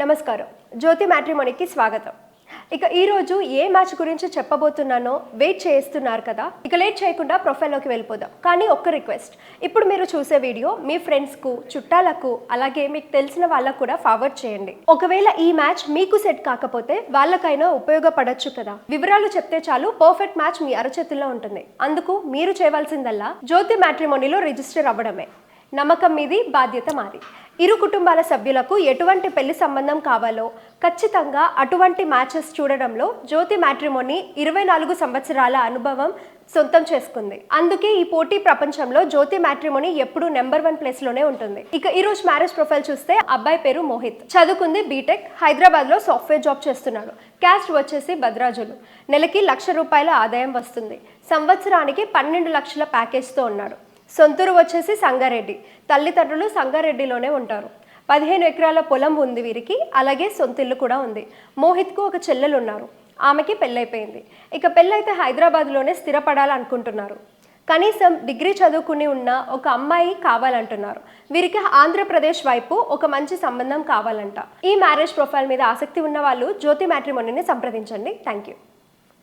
నమస్కారం. జ్యోతి మ్యాట్రిమోనీకి స్వాగతం. ఇక ఈరోజు ఏ మ్యాచ్ గురించి చెప్పబోతున్నానో వెయిట్ చేస్తున్నారు కదా ఇక లేట్ చేయకుండా ప్రొఫైల్లోకి వెళ్ళిపోదాం. కానీ ఒక్క రిక్వెస్ట్ ఇప్పుడు మీరు చూసే వీడియో మీ ఫ్రెండ్స్కు చుట్టాలకు అలాగే మీకు తెలిసిన వాళ్ళకు కూడా ఫార్వర్డ్ చేయండి. ఒకవేళ ఈ మ్యాచ్ మీకు సెట్ కాకపోతే వాళ్ళకైనా ఉపయోగపడచ్చు కదా. వివరాలు చెప్తే చాలు పర్ఫెక్ట్ మ్యాచ్ మీ అరచేతుల్లో ఉంటుంది. అందుకు మీరు చేయవలసిందల్లా జ్యోతి మ్యాట్రిమోనీలో రిజిస్టర్ అవ్వడమే. నమ్మకం మీది బాధ్యత మాది. ఇరు కుటుంబాల సభ్యులకు ఎటువంటి పెళ్ళి సంబంధం కావాలో ఖచ్చితంగా అటువంటి మ్యాచెస్ చూడడంలో జ్యోతి మ్యాట్రిమోని ఇరవై నాలుగు సంవత్సరాల అనుభవం సొంతం చేసుకుంది. అందుకే ఈ పోటీ ప్రపంచంలో జ్యోతి మ్యాట్రిమోని ఎప్పుడూ నెంబర్ వన్ ప్లేస్లోనే ఉంటుంది. ఇక ఈ రోజు మ్యారేజ్ ప్రొఫైల్ చూస్తే అబ్బాయి పేరు మోహిత్. చదువుకుంది బీటెక్ హైదరాబాద్లో సాఫ్ట్వేర్ జాబ్ చేస్తున్నాడు. క్యాస్ట్ వచ్చేసి భద్రాజులు. నెలకి లక్ష రూపాయల ఆదాయం వస్తుంది. సంవత్సరానికి పన్నెండు లక్షల ప్యాకేజ్తో ఉన్నాడు. సొంతూరు వచ్చేసి సంగారెడ్డి. తల్లిదండ్రులు సంగారెడ్డిలోనే ఉంటారు. పదిహేను ఎకరాల పొలం ఉంది వీరికి అలాగే సొంతిల్లు కూడా ఉంది. మోహిత్కు ఒక చెల్లెలు ఉన్నారు ఆమెకి పెళ్ళైపోయింది. ఇక పెళ్ళైతే హైదరాబాద్లోనే స్థిరపడాలనుకుంటున్నారు. కనీసం డిగ్రీ చదువుకుని ఉన్న ఒక అమ్మాయి కావాలంటున్నారు. వీరికి ఆంధ్రప్రదేశ్ వైపు ఒక మంచి సంబంధం కావాలంట. ఈ మ్యారేజ్ ప్రొఫైల్ మీద ఆసక్తి ఉన్న వాళ్ళు జ్యోతి మ్యాట్రిమోనీని సంప్రదించండి. Thank you.